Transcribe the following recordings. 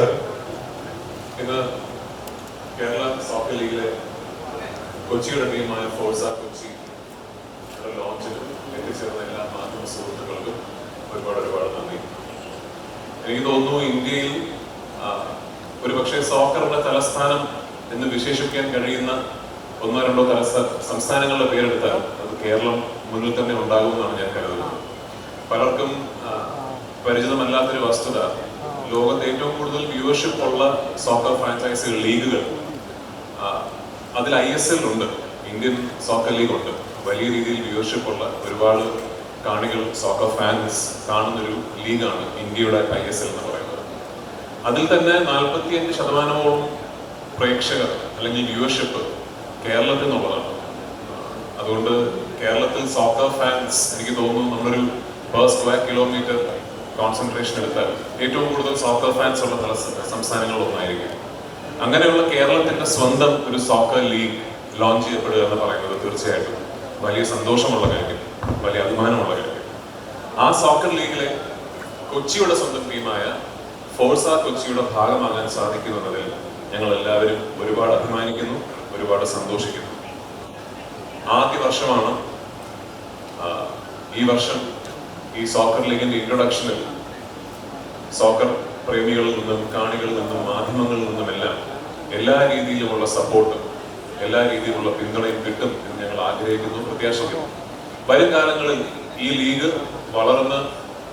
നമസ്കാരം ഇന്ന് കേരള സോക്കർ ലീഗിലെ കൊച്ചിയുടെ ടീമായ ഫോഴ്സ കൊച്ചി ലോഞ്ചിന് എത്തിച്ചേർന്ന എല്ലാ മാധ്യമ സുഹൃത്തുക്കൾക്കും ഒരുപാട് ഒരുപാട് നന്ദി. എനിക്ക് തോന്നുന്നു ഇന്ത്യയിൽ ഒരുപക്ഷെ സോക്കറിന്റെ തലസ്ഥാനം എന്ന് വിശേഷിപ്പിക്കാൻ കഴിയുന്ന ഒന്നോ രണ്ടോ തലസ്ഥ സംസ്ഥാനങ്ങളുടെ പേരെടുത്താൽ അത് കേരളം മുന്നിൽ തന്നെ ഉണ്ടാകുമെന്നാണ് ഞാൻ കരുതുന്നത്. പലർക്കും പരിചിതമല്ലാത്തൊരു വസ്തുത ലോകത്ത് ഏറ്റവും കൂടുതൽ വ്യൂവർഷിപ്പ് ഉള്ള സോക്കർ ഫ്രാഞ്ചൈസികൾ ലീഗുകൾ അതിൽ ഐ എസ് എൽ ഉണ്ട്. ഇന്ത്യൻ സോക്കർ ലീഗ് ഉണ്ട്. വലിയ രീതിയിൽ വ്യൂവർഷിപ്പ് ഉള്ള ഒരുപാട് കാണികൾ സോക്കർ ഫാൻസ് കാണുന്നൊരു ലീഗാണ് ഇന്ത്യയുടെ ഐ എസ് എൽ എന്ന് പറയുന്നത്. അതിൽ തന്നെ നാൽപ്പത്തിയഞ്ച് ശതമാനമോളം പ്രേക്ഷകർ അല്ലെങ്കിൽ വ്യൂവർഷിപ്പ് കേരളത്തിൽ നിന്നുള്ളതാണ്. അതുകൊണ്ട് കേരളത്തിൽ സോക്കർ ഫാൻസ് എനിക്ക് തോന്നുന്നു നമ്മളൊരു പേർ സ്ക്വയർ കിലോമീറ്റർ കോൺസെൻട്രേഷൻ എടുത്താൽ ഏറ്റവും കൂടുതൽ സോക്കർ ഫാൻസ് ഉള്ള തല സംസ്ഥാനങ്ങളിലൊന്നായിരിക്കും. അങ്ങനെയുള്ള കേരളത്തിന്റെ സ്വന്തം ഒരു സോക്കർ ലീഗ് ലോഞ്ച് ചെയ്യപ്പെടുക എന്ന് പറയുന്നത് തീർച്ചയായിട്ടും വലിയ സന്തോഷമുള്ള കാര്യം വലിയ അഭിമാനമുള്ള കാര്യം. ആ സോക്കർ ലീഗിലെ കൊച്ചിയുടെ സ്വന്തം ടീമായ ഫോഴ്സ കൊച്ചിയുടെ ഭാഗമാകാൻ സാധിക്കുന്നതിൽ ഞങ്ങൾ എല്ലാവരും ഒരുപാട് അഭിമാനിക്കുന്നു ഒരുപാട് സന്തോഷിക്കുന്നു. ആദ്യ വർഷമാണ് ഈ വർഷം ഈ സോക്കർ ലീഗിന്റെ ഇൻട്രൊഡക്ഷനിൽ സോക്കർ പ്രേമികളിൽ നിന്നും കാണികളിൽ നിന്നും മാധ്യമങ്ങളിൽ നിന്നുമെല്ലാം എല്ലാ രീതിയിലുമുള്ള സപ്പോർട്ടും എല്ലാ രീതിയിലുള്ള പിന്തുണയും കിട്ടും എന്ന് ഞങ്ങൾ ആഗ്രഹിക്കുന്നു പ്രത്യാശിക്കുന്നു. വരും കാലങ്ങളിൽ ഈ ലീഗ് വളർന്ന്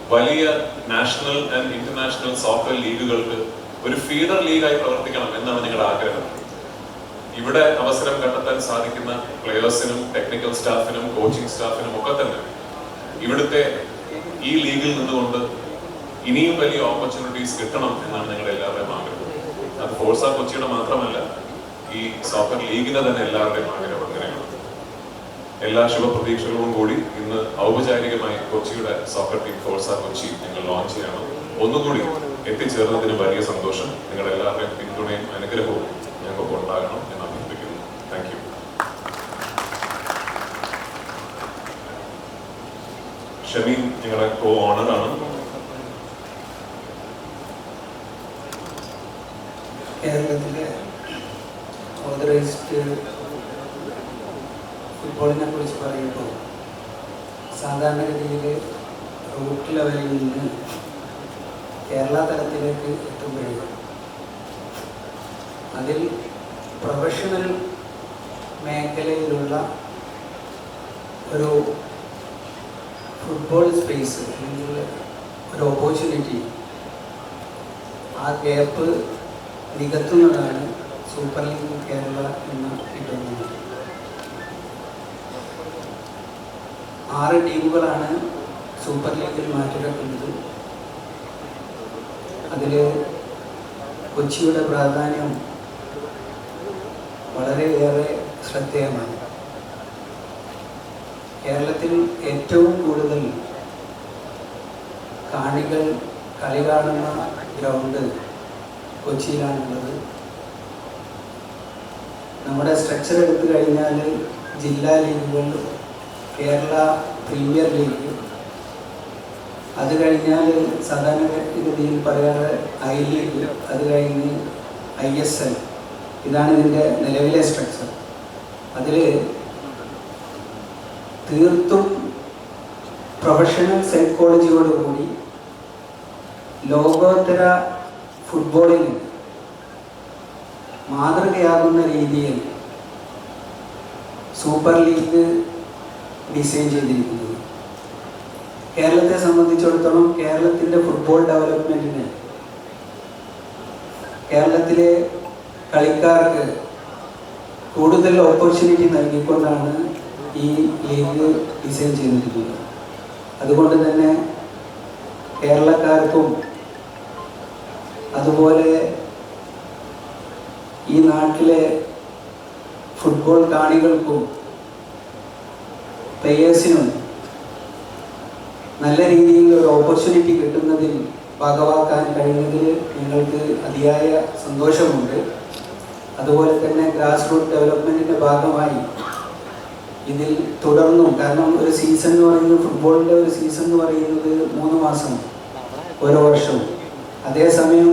വലിയ നാഷണൽ ആൻഡ് ഇന്റർനാഷണൽ സോക്കർ ലീഗുകൾക്ക് ഒരു ഫീഡർ ലീഗായി പ്രവർത്തിക്കണം എന്നാണ് ഞങ്ങളുടെ ആഗ്രഹം. ഇവിടെ അവസരം കണ്ടെത്താൻ സാധിക്കുന്ന പ്ലെയേഴ്സിനും ടെക്നിക്കൽ സ്റ്റാഫിനും കോച്ചിങ് സ്റ്റാഫിനും ഒക്കെ തന്നെ ഇവിടുത്തെ ഈ ലീഗിൽ നിന്നുകൊണ്ട് ഇനിയും വലിയ ഓപ്പർച്യൂണിറ്റീസ് കിട്ടണം എന്നാണ് ഞങ്ങളുടെ എല്ലാവരുടെയും ആഗ്രഹം. അത് ഫോഴ്സ കൊച്ചിയുടെ മാത്രമല്ല ഈ സോക്കർ ലീഗിന്റെ തന്നെ എല്ലാവരുടെയും ആഗ്രഹം അങ്ങനെയാണ്. എല്ലാ ശുഭപ്രതീക്ഷകളോടും കൂടി ഇന്ന് ഔപചാരികമായി കൊച്ചിയുടെ സോക്കർ ടീം ഫോഴ്സ കൊച്ചി നിങ്ങൾ ലോഞ്ച് ചെയ്യണം. ഒന്നുകൂടി എത്തിച്ചേർന്നതിന് വലിയ സന്തോഷം. നിങ്ങളുടെ എല്ലാവരുടെയും പിന്തുണയും അനുഗ്രഹവും ഞങ്ങൾക്ക് ഉണ്ടാകണം എന്ന് അഭ്യർത്ഥിക്കുന്നു. താങ്ക് യു ഷമീൻ ഞങ്ങളുടെ കോ ഓണറാണ് കേരളത്തിലെ ഓതറൈസ്ഡ് ഫുട്ബോളിനെ കുറിച്ച് പറയുമ്പോൾ സാധാരണഗതിയിൽ റൂട്ട് ലെവലിൽ നിന്ന് കേരള തലത്തിലേക്ക് എത്തുമ്പോഴും അതിൽ പ്രൊഫഷണൽ മേഖലയിലുള്ള ഒരു ഫുട്ബോൾ സ്പേസ് ഒരു ഓപ്പർച്യൂണിറ്റി ആ ഗ്യാപ്പ് നികത്തുന്നതാണ് സൂപ്പർ ലീഗ് കേരള എന്ന് കിട്ടുന്നത്. ആറ് ടീമുകളാണ് സൂപ്പർ ലീഗിൽ മാറ്റിവെക്കുന്നത് അതിൽ കൊച്ചിയുടെ പ്രാധാന്യം വളരെയേറെ ശ്രദ്ധേയമാണ്. കേരളത്തിൽ ഏറ്റവും കൂടുതൽ കാണികൾ കളി കാണുന്ന ഗ്രൗണ്ട് കൊച്ചിയിലാണുള്ളത്. നമ്മുടെ സ്ട്രക്ചർ എടുത്തു കഴിഞ്ഞാൽ ജില്ലാ ലീഗുകൾ കേരള പ്രീമിയർ ലീഗ്. അത് കഴിഞ്ഞാൽ സാധാരണഗതിയിൽ പറയാറ് ഐ ലീഗ് അത് കഴിഞ്ഞ് ഐ എസ് എൽ. ഇതാണ് ഇതിന്റെ നിലവിലെ സ്ട്രക്ചർ അതിൽ തീർത്തും പ്രൊഫഷണൽ സൈക്കോളജിയോടുകൂടി ലോകോത്തര ഫുട്ബോളിൽ മാതൃകയാകുന്ന രീതിയിൽ സൂപ്പർ ലീഗ് ഡിസൈൻ ചെയ്തിരിക്കുന്നത് കേരളത്തെ സംബന്ധിച്ചിടത്തോളം കേരളത്തിന്റെ ഫുട്ബോൾ ഡെവലപ്മെന്റിന് കേരളത്തിലെ കളിക്കാർക്ക് കൂടുതൽ ഓപ്പർച്യൂണിറ്റി നൽകിക്കൊണ്ടാണ് ഈ ലീഗ് ഡിസൈൻ ചെയ്തിരിക്കുന്നത് അതുകൊണ്ട് തന്നെ കേരളക്കാർക്കും അതുപോലെ ഈ നാട്ടിലെ ഫുട്ബോൾ കാണികൾക്കും പ്ലേയേഴ്സിനും നല്ല രീതിയിൽ ഒരു ഓപ്പർച്യൂണിറ്റി കിട്ടുന്നതിൽ ഭാഗമാക്കാൻ കഴിയുന്നതിൽ നിങ്ങൾക്ക് അതിയായ സന്തോഷമുണ്ട്. അതുപോലെ തന്നെ ഗ്രാസ് റൂട്ട് ഡെവലപ്മെന്റിന്റെ ഭാഗമായി ഇതിൽ തുടർന്നും കാരണം ഒരു സീസൺ എന്ന് പറയുന്നത് ഫുട്ബോളിന്റെ ഒരു സീസൺ എന്ന് പറയുന്നത് മൂന്ന് മാസം ഓരോ വർഷവും അതേസമയം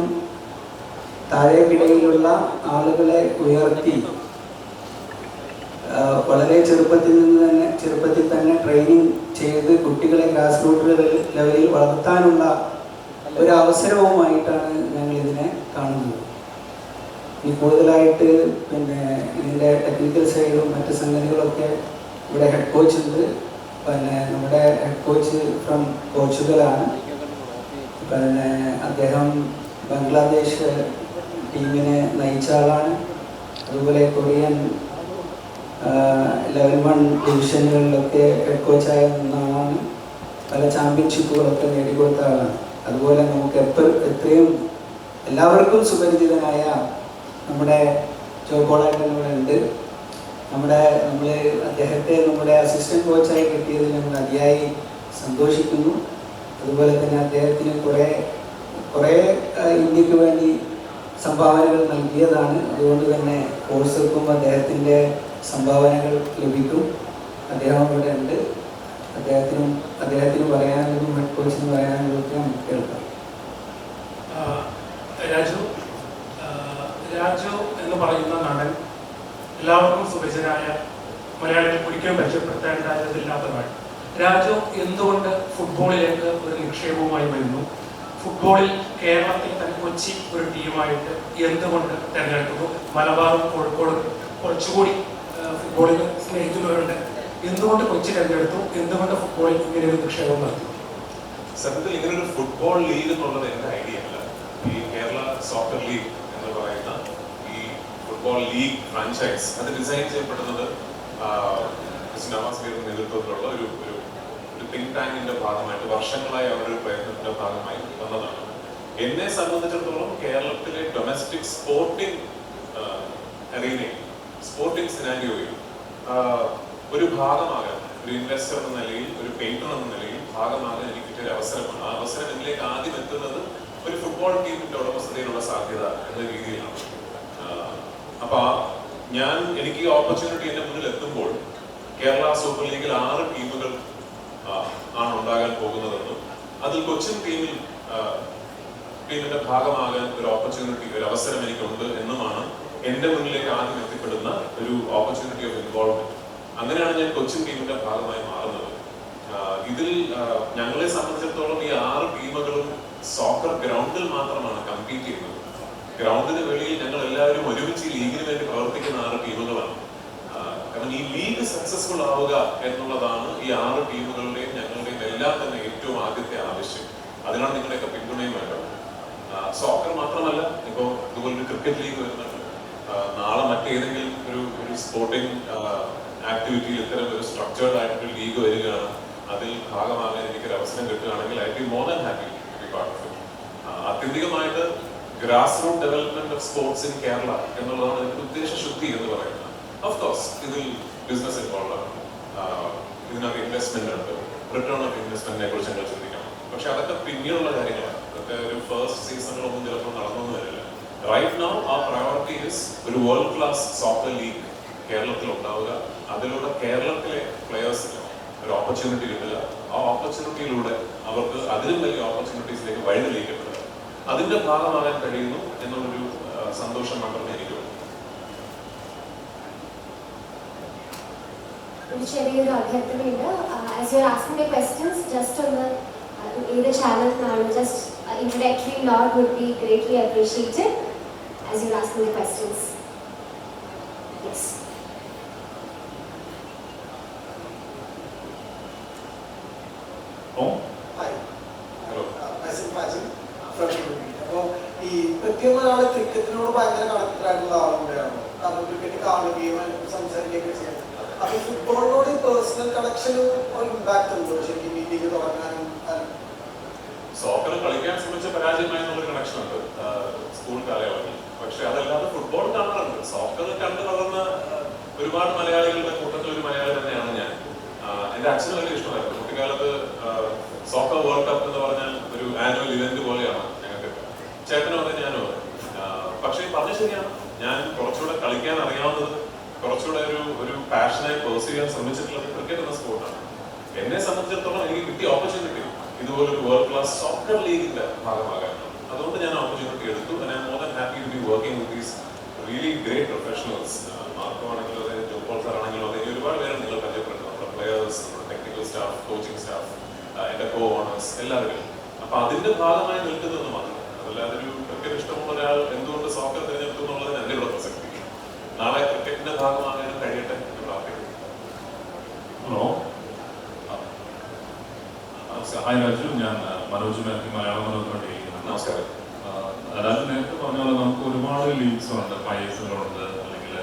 താഴേക്കിടയിലുള്ള ആളുകളെ ഉയർത്തി വളരെ ചെറുപ്പത്തിൽ നിന്ന് തന്നെ ചെറുപ്പത്തിൽ തന്നെ ട്രെയിനിങ് ചെയ്ത് കുട്ടികളെ ഗ്രാസ് റൂട്ട് ലെവലിൽ വളർത്താനുള്ള ഒരു അവസരവുമായിട്ടാണ് ഞങ്ങൾ ഇതിനെ കാണുന്നത്. ഇനി കൂടുതലായിട്ട് പിന്നെ ഇതിന്റെ ടെക്നിക്കൽ സൈഡും മറ്റ് സംഗതികളൊക്കെ ഇവിടെ ഹെഡ് കോച്ച് ഉണ്ട്. പിന്നെ നമ്മുടെ ഹെഡ് കോച്ച് ഫ്രം പോർച്ചുഗലാണ് പിന്നെ അദ്ദേഹം ബംഗ്ലാദേശ് ടീമിനെ നയിച്ച ആളാണ്. അതുപോലെ കൊറിയൻ ലെവൽ വൺ ഡിവിഷനുകളിലൊക്കെ ഹെഡ് കോച്ചായ ഒന്നാണ് പല ചാമ്പ്യൻഷിപ്പുകളൊക്കെ നേടിക്കൊടുത്ത ആളാണ്. അതുപോലെ നമുക്ക് എപ്പോൾ എത്രയും എല്ലാവർക്കും സുപരിചിതനായ നമ്മുടെ ചോക്കോളായിട്ട് ഇവിടെ ഉണ്ട്. നമ്മുടെ നമ്മൾ അദ്ദേഹത്തെ നമ്മുടെ അസിസ്റ്റന്റ് കോച്ചായി കിട്ടിയതിൽ നമ്മൾ അതിയായി സന്തോഷിക്കുന്നു. അതുപോലെ തന്നെ അദ്ദേഹത്തിന് കുറേ കുറേ ഇന്ത്യയ്ക്ക് വേണ്ടി സംഭാവനകൾ നൽകിയതാണ്. അതുകൊണ്ട് തന്നെ കോഴ്സുകൾക്കും അദ്ദേഹത്തിന്റെ സംഭാവനകൾ ലഭിക്കും. അദ്ദേഹം ഇവിടെ ഉണ്ട്. അദ്ദേഹത്തിനും അദ്ദേഹത്തിന് പറയാനുള്ളതും ഹെഡ് കോച്ചിന് പറയാനുള്ളതൊക്കെ നമുക്ക് കേൾക്കാം. രാജു രാജു എന്ന് പറയുന്ന നടൻ എല്ലാവർക്കും സുപരിചിതനായ മലയാളികൾ ഒരിക്കലും നാട് രാജു എന്തുകൊണ്ട് ഫുട്ബോളിലേക്ക് ഒരു നിക്ഷേപവുമായി വരുന്നു? ഫുട്ബോളിൽ കേരളത്തിൽ തന്നെ കൊച്ചി ഒരു ടീമായിട്ട് എന്തുകൊണ്ട് തിരഞ്ഞെടുക്കുന്നു? മലബാറും കോഴിക്കോടും കുറച്ചുകൂടി ഫുട്ബോളിൽ സ്നേഹിക്കുന്നവരുണ്ട്. എന്തുകൊണ്ട് കൊച്ചി തിരഞ്ഞെടുത്തു? എന്തുകൊണ്ട് ഫുട്ബോളിൽ ഇങ്ങനെ ഒരു നിക്ഷേപം നടത്തി? സത്യത്തിൽ ഇങ്ങനെ ഒരു ഫുട്ബോൾ ലീഗ് എന്നുള്ളത് എന്റെ ഐഡിയ അല്ല. ഈ കേരള സോക്കർ ലീഗ് എന്ന് പറയുന്ന ഫുട്ബോൾ ലീഗ് ഫ്രാഞ്ചൈസ് അത് ഡിസൈൻ ചെയ്യപ്പെടുന്നത് നവാസ് നേതൃത്വത്തിലുള്ള ഒരു ഒരു തിങ്ക് ടാങ്കിന്റെ ഭാഗമായിട്ട് വർഷങ്ങളായി അവരുടെ ഒരു പ്രയത്നത്തിന്റെ ഭാഗമായി വന്നതാണ്. എന്നെ സംബന്ധിച്ചിടത്തോളം കേരളത്തിലെ ഡൊമസ്റ്റിക് സ്പോർട്ടിംഗ് അറീനയിൽ സ്പോർട്ടിംഗ് സിനാരിയോയിൽ ഒരു ഭാഗമാകാൻ ഒരു ഇൻവെസ്റ്റർ എന്ന നിലയിൽ ഒരു പെയിന്റർ എന്ന നിലയിൽ ഭാഗമാകാൻ എനിക്ക് കിട്ടിയ ഒരു അവസരമാണ്. ആ അവസരം എന്നിലേക്ക് ആദ്യം എത്തുന്നത് ഒരു ഫുട്ബോൾ ടീമിന്റെ ഉടമസ്ഥതയിലുള്ള സാധ്യത എന്ന രീതിയിലാണ്. അപ്പൊ ഞാൻ എനിക്ക് ഓപ്പർച്യൂണിറ്റി എന്റെ മുന്നിൽ എത്തുമ്പോൾ കേരള സൂപ്പർ ലീഗിൽ ആറ് ടീമുകൾ ആണ് ഉണ്ടാകാൻ പോകുന്നതെന്നും അതിൽ കൊച്ചിൻ ടീമിൽ ടീമിന്റെ ഭാഗമാകാൻ ഒരു ഓപ്പർച്യൂണിറ്റി ഒരു അവസരം എനിക്കുണ്ട് എന്നുമാണ് എന്റെ മുന്നിലേക്ക് ആദ്യം എത്തിപ്പെടുന്ന ഒരു ഓപ്പർച്യൂണിറ്റി ഓഫ് ഇൻവോൾവ്മെന്റ് അങ്ങനെയാണ് ഞാൻ കൊച്ചിൻ ടീമിന്റെ ഭാഗമായി മാറുന്നത്. ഇതിൽ ഞങ്ങളെ സംബന്ധിച്ചിടത്തോളം ഈ ആറ് ടീമുകളും സോക്കർ ഗ്രൗണ്ടിൽ മാത്രമാണ് കമ്പീറ്റ് ചെയ്യുന്നത്. ഗ്രൗണ്ടിന് വെളിയിൽ ഞങ്ങൾ എല്ലാവരും ഒരുമിച്ച് ലീഗിന് വേണ്ടി പ്രവർത്തിക്കുന്ന ആറ് ടീമുകളാണ്. കാരണം ഈ ലീഗ് സക്സസ്ഫുൾ ആവുക എന്നുള്ളതാണ് ഈ ആറ് ടീമുകളുടെയും ഞങ്ങളുടെയും എല്ലാം തന്നെ ഏറ്റവും ആദ്യത്തെ ആവശ്യം. അതിനാണ് നിങ്ങളുടെയൊക്കെ പിന്തുണയും വേണ്ടത്. സോക്കർ മാത്രമല്ല ഇപ്പോൾ ഇതുപോലൊരു ക്രിക്കറ്റ് ലീഗ് വരുന്നുണ്ട്. നാളെ മറ്റേതെങ്കിലും ഒരു ഒരു സ്പോർട്ടിംഗ് ആക്ടിവിറ്റിയിൽ ഇത്തരം ഒരു സ്ട്രക്ചേർഡ് ആയിട്ടൊരു ലീഗ് വരികയാണ്. അതിൽ ഭാഗമാകാൻ എനിക്കൊരു അവസരം കിട്ടുകയാണെങ്കിൽ I be more than happy ആത്യന്തികമായിട്ട് grass root development of sports in Kerala എന്നുള്ളതാണ് ഇതിന്റെ ഉദ്ദേശശുദ്ധി എന്ന് പറയുന്നത്. ഓഫ് കോഴ്സ് ഇതിൽ ബിസിനസ് ഇൻവോൾവ് ആണ്. ഇതിനകത്ത് ഇൻവെസ്റ്റ്മെന്റ് ഉണ്ട്. റിട്ടേൺ ഓഫ് ഇൻവെസ്റ്റ്മെന്റിനെ കുറിച്ച് ഞങ്ങൾ ചിന്തിക്കണം. പക്ഷെ അതൊക്കെ പിന്നീടുള്ള കാര്യങ്ങളാണ്. അതൊക്കെ ഒരു ഫസ്റ്റ് സീസണിലൊന്നും ചിലപ്പോൾ നടന്നൊന്നും വരില്ല. റൈറ്റ് നൗ ആ പ്രയോറിറ്റി ഇസ് ഒരു വേൾഡ് ക്ലാസ് സോക്കർ ലീഗ് കേരളത്തിൽ ഉണ്ടാവുക. അതിലൂടെ കേരളത്തിലെ പ്ലെയേഴ്സിന് ഒരു ഓപ്പർച്യൂണിറ്റി കിട്ടുക. ആ ഓപ്പർച്യൂണിറ്റിയിലൂടെ അവർക്ക് അതിലും വലിയ ഓപ്പർച്യൂണിറ്റീസിലേക്ക് വഴി തെളിയിക്കപ്പെടുക അതിന്റെ ഭാഗമാകാൻ കഴിയുന്നു എന്നുള്ളൊരു സന്തോഷം മാത്രമേ എനിക്കുള്ളൂ. ഒരു ചെറിയൊരു അഭ്യർത്ഥനയുണ്ട്. As you are asking my questions just ഒന്ന് ഏത് ചാനൽ നിന്നാണ് just introductory note would be greatly appreciated as you are asking my questions yes oh hi hello Naseem Fazil from അപ്പോൾ ഈ കൃത്യം ഒരാൾ ഭയങ്കര കണക്ടായിട്ടുള്ള ആളും കൂടെയാണ് കാരണം ക്രിക്കറ്റ് കാണുകയും സംസാരിക്കുകയൊക്കെ ചെയ്യാം. അപ്പൊ ഫുട്ബോളിനോട് പേഴ്സണൽ കണക്ഷനും ഒരു ഇമ്പാക്ട് ഉണ്ടോ? ശരിക്കും ഈ തുടങ്ങാനും സോക്കർ കളിക്കാൻ ശ്രമിച്ച പരാജയമായി കണക്ഷൻ ഉണ്ട്. സ്കൂൾ കാലയളവിൽ. പക്ഷെ അതല്ലാതെ ഫുട്ബോൾ കാണാറുണ്ട്. സോക്കർ കണ്ടു വളർന്ന ഒരുപാട് മലയാളികളുടെ കൂട്ടത്തിൽ ഒരു മലയാളി തന്നെയാണ് ഞാൻ. എന്റെ അച്ഛന് വലിയ ഇഷ്ടമായിരുന്നു. കുട്ടിക്കാലത്ത് സോക്കർ വേൾഡ് കപ്പ് എന്ന് പറഞ്ഞാൽ ഒരു ആനുവൽ ഇവന്റ് പോലെയാണ് ഞങ്ങൾക്ക്. ചേട്ടനും അതെ ഞാനും അതെ ആ, പക്ഷേ പറഞ്ഞ ശരിയാണ് ഞാൻ കുറച്ചുകൂടെ കളിക്കാൻ അറിയാവുന്നത് കുറച്ചുകൂടെ ഒരു ഒരു പാഷനായി പേഴ്സ് ചെയ്യാൻ ശ്രമിച്ചിട്ടുള്ളത് ക്രിക്കറ്റ് എന്ന സ്പോർട്ടാണ് എന്നെ സംബന്ധിച്ചിടത്തോളം എനിക്ക് കിട്ടിയ ഓപ്പർച്യൂണിറ്റി ഇതുപോലെ ഒരു വേൾഡ് ക്ലാസ് സോക്കർ ലീഗിന്റെ ഭാഗമാകാൻ അതുകൊണ്ട് ഞാൻ ഓപ്പർച്യൂണിറ്റി എടുത്തു. I more than happy to be working with these really great professionals Marco ആണെങ്കിലും അതെ ജോപ്പോൾ സാർ ആണെങ്കിലും അതെ ഒരുപാട് പേരെ നിങ്ങൾ പരിചയപ്പെടുന്നു നമ്മുടെ players technical staff coaching staff എന്റെ കോ ഓണേഴ്സ് എല്ലാവരും. അപ്പൊ അതിന്റെ ഭാഗമായി നിൽക്കുന്നതെന്ന് മാത്രം അതല്ലാതെ ഒരു ക്രിക്കറ്റ് ഇഷ്ടമുള്ള ഒരാൾ എന്തുകൊണ്ട് സോക്കർ തിരഞ്ഞെടുത്തു എന്നുള്ളതിന് എന്റെ ഇവിടെ പ്രസക്തി? നാളെ ക്രിക്കറ്റിന്റെ ഭാഗമാകാനും കഴിയട്ടെ ഹലോ? ഹായ് രാജു ഞാൻ മനോജ് മാത്യു മലയാളം മനോജ് വേണ്ടിയിരിക്കുന്നത് നമസ്കാരം. അതായത് നേരത്തെ പറഞ്ഞ പോലെ നമുക്ക് ഒരുപാട് ലീഗ്സ് ഉണ്ട് പൈസകളുണ്ട് അല്ലെങ്കിൽ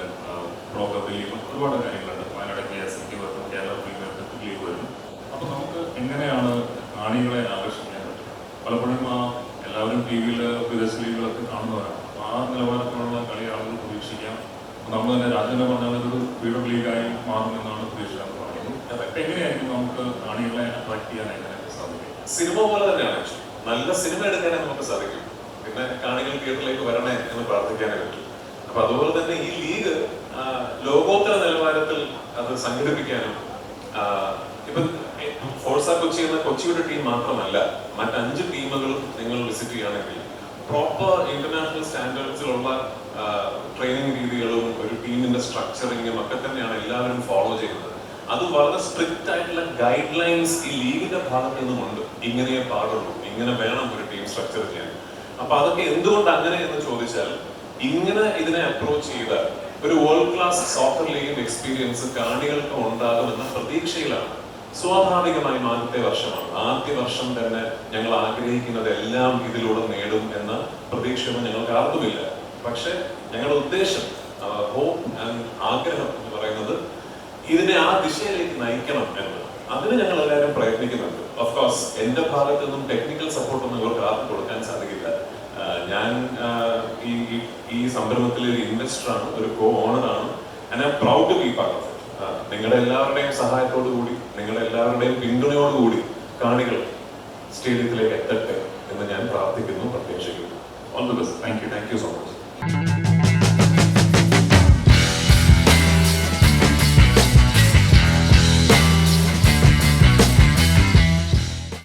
പ്രോ കപ്പ് ലീഗ് ഒരുപാട് കാര്യങ്ങളുണ്ട് വയനാട് കെ എസ് സിക്ക് വരും കേരള പ്രീമിയർ ലീഗ് വരും അപ്പോൾ നമുക്ക് എങ്ങനെയാണ് കാണികളെ ആകർഷിക്കാൻ പറ്റും പലപ്പോഴും ആ എല്ലാവരും ടി വിയിൽ വിദേശ ലീഗുകളൊക്കെ കാണുന്നവരാണ് അപ്പോൾ ആ നിലവാരത്തിലുള്ള കളി ആളുകൾ പ്രതീക്ഷിക്കാം അപ്പോൾ നമ്മൾ തന്നെ രാജുവിനെ പറഞ്ഞാൽ ഇതൊരു ഫ്രീഡം ലീഗായി നമുക്ക് സിനിമ പോലെ തന്നെയാണ്. നല്ല സിനിമ എടുക്കാനേ നമുക്ക് സാധിക്കും. പിന്നെ കാണികൾ തിയേറ്ററിലേക്ക് വരണേ എന്ന് പ്രാർത്ഥിക്കാനേ പറ്റും. അപ്പൊ അതുപോലെ തന്നെ ഈ ലീഗ് ലോകോത്തര നിലവാരത്തിൽ അത് സംഘടിപ്പിക്കാനും ഇപ്പൊ ഫോഴ്സ കൊച്ചി എന്ന കൊച്ചിയുടെ ടീം മാത്രമല്ല മറ്റഞ്ച് ടീമുകളും നിങ്ങൾ വിസിറ്റ് ചെയ്യുകയാണെങ്കിൽ പ്രോപ്പർ ഇന്റർനാഷണൽ സ്റ്റാൻഡേർഡ്സിലുള്ള ട്രെയിനിങ് രീതികളും ഒരു ടീമിന്റെ സ്ട്രക്ചറിങ്ങും ഒക്കെ തന്നെയാണ് എല്ലാവരും ഫോളോ ചെയ്യുന്നത്. അത് വളരെ സ്ട്രിക്റ്റ് ആയിട്ടുള്ള ഗൈഡ് ലൈൻസ് ഈ ലീഗിന്റെ ഭാഗത്ത് നിന്നുമുണ്ട്. ഇങ്ങനെയേ പാടുള്ളൂ ഇങ്ങനെ വേണം ഒരു ടീം സ്ട്രക്ചർ ചെയ്യാൻ. അപ്പൊ അതൊക്കെ എന്തുകൊണ്ട് അങ്ങനെ എന്ന് ചോദിച്ചാൽ ഇങ്ങനെ ഇതിനെ അപ്രോച്ച് ചെയ്ത ഒരു world class soccer league experience കാണികൾക്ക് ഉണ്ടാകുമെന്ന പ്രതീക്ഷയിലാണ്. സ്വാഭാവികമായും ആദ്യത്തെ വർഷമാണ്. ആദ്യ വർഷം തന്നെ ഞങ്ങൾ ആഗ്രഹിക്കുന്നതെല്ലാം ഇതിലൂടെ നേടും എന്ന പ്രതീക്ഷയൊന്നും ഞങ്ങൾക്ക് ആർക്കുമില്ല. പക്ഷെ ഞങ്ങളുടെ ഉദ്ദേശം ഹോപ്പ് ആൻഡ് ആഗ്രഹം എന്ന് പറയുന്നത് ഇതിനെ ആ ദിശയിലേക്ക് നയിക്കണം എന്ന് അതിന് ഞങ്ങൾ എല്ലാവരും പ്രയത്നിക്കുന്നുണ്ട് ഓഫ്കോഴ്സ് എന്റെ ഭാഗത്തു നിന്നും ടെക്നിക്കൽ സപ്പോർട്ട് ഒന്നും ഇവർക്ക് ആർക്കും കൊടുക്കാൻ സാധിക്കില്ല. ഞാൻ ഈ ഈ- സംരംഭത്തിലെ ഒരു ഇൻവെസ്റ്ററാണ് ഒരു കോ ഓണറാണ് and I proud to be part നിങ്ങളുടെ എല്ലാവരുടെയും സഹായത്തോടു കൂടി നിങ്ങളുടെ എല്ലാവരുടെയും പിന്തുണയോടുകൂടി കാണികൾ സ്റ്റേഡിയത്തിലേക്ക് എത്തട്ടെ എന്ന് ഞാൻ പ്രാർത്ഥിക്കുന്നു പ്രത്യേകിക്കുന്നു all the best thank you thank you so much